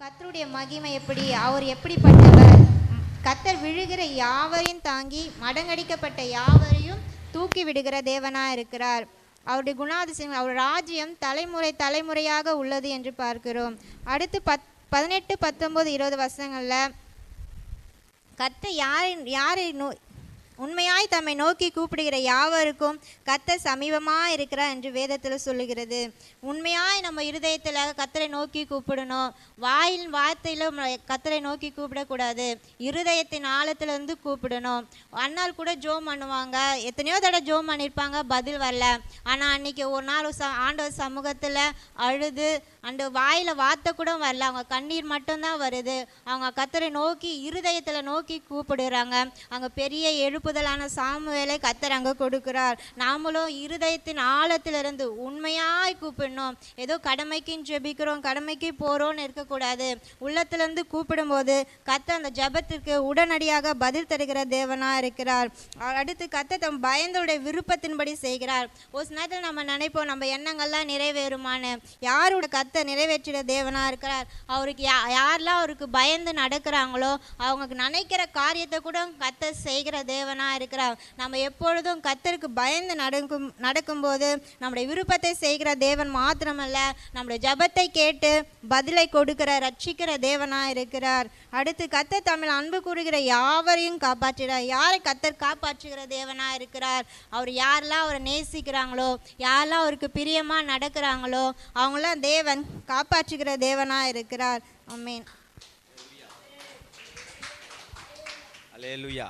கர்த்தருடைய மகிமை எப்படி? அவர் எப்படிப்பட்டவர்? கத்தர் விழுகிற யாவரையும் தாங்கி மடங்கடிக்கப்பட்ட யாவரையும் தூக்கி விடுகிற தேவனா இருக்கிறார். அவருடைய குணாதிசயம் அவர் ராஜ்யம் தலைமுறை தலைமுறையாக உள்ளது என்று பார்க்கிறோம். அடுத்து பத் பதினெட்டு பத்தொம்போது இருபது வருஷங்களில் கத்த யாரை யாரை நோ உண்மையாய் தம்மை நோக்கி கூப்பிடுகிற யாவருக்கும் கத்த சமீபமாக இருக்கிறார் என்று வேதத்தில் சொல்லுகிறது. உண்மையாய் நம்ம இருதயத்தில் கத்தரை நோக்கி கூப்பிடணும். வாயின் வார்த்தையில் கத்தரை நோக்கி கூப்பிடக்கூடாது. இருதயத்தின் ஆழத்துலேருந்து கூப்பிடணும். அன்னால் கூட ஜோம் பண்ணுவாங்க. எத்தனையோ தடவை ஜோம் பண்ணியிருப்பாங்க பதில் வரல. ஆனால் அன்னைக்கு ஒரு நாள் ச ஆண்டவர் சமூகத்தில் அழுது அந்த வாயில் வார்த்தை கூட வரல. அவங்க கண்ணீர் மட்டும்தான் வருது. அவங்க கத்தரை நோக்கி இருதயத்தில் நோக்கி கூப்பிடுறாங்க. அங்கே பெரிய எழுப்பு எழுப்புதலான சாமுவேலை கத்தர் அங்கே கொடுக்கிறார். நாமளும் இருதயத்தின் ஆழத்திலிருந்து உண்மையாய் கூப்பிடணும். ஏதோ கடமைக்குன்னு ஜெபிக்கிறோம் கடமைக்கு போகிறோன்னு இருக்கக்கூடாது. உள்ளத்திலிருந்து கூப்பிடும்போது கத்த அந்த ஜெபத்திற்கு உடனடியாக பதில் தருகிற தேவனாக இருக்கிறார். அடுத்து கத்த தம் பயந்தோடைய விருப்பத்தின்படி செய்கிறார். ஒரு நேரத்தில் நம்ம நினைப்போம் நம்ம எண்ணங்கள்லாம் நிறைவேறுமான்னு. யாரோட கத்தை நிறைவேற்றிட தேவனாக இருக்கிறார்? அவருக்கு யா யாரெல்லாம் அவருக்கு பயந்து நடக்கிறாங்களோ அவங்க நினைக்கிற காரியத்தை கூட கத்த செய்கிற தேவன் தேவனாக இருக்கிறார். நம்ம எப்பொழுதும் கத்தருக்கு பயந்து நடக்கும் நடக்கும்போது நம்முடைய விருப்பத்தை செய்கிற தேவன் மாத்திரமல்ல நம்முடைய ஜபத்தை கேட்டு பதிலை கொடுக்கிற ரட்சிக்கிற தேவனாக இருக்கிறார். அடுத்து கத்த தமிழ் அன்பு கூறுகிற யாவரையும் காப்பாற்றுகிறார். யாரை கத்தர் காப்பாற்றுகிற தேவனாக இருக்கிறார்? அவர் யாரெல்லாம் அவரை நேசிக்கிறாங்களோ யாரெல்லாம் அவருக்கு பிரியமாக நடக்கிறாங்களோ அவங்களாம் தேவன் காப்பாற்றுகிற தேவனாக இருக்கிறார். ஆமென். அலேலுயா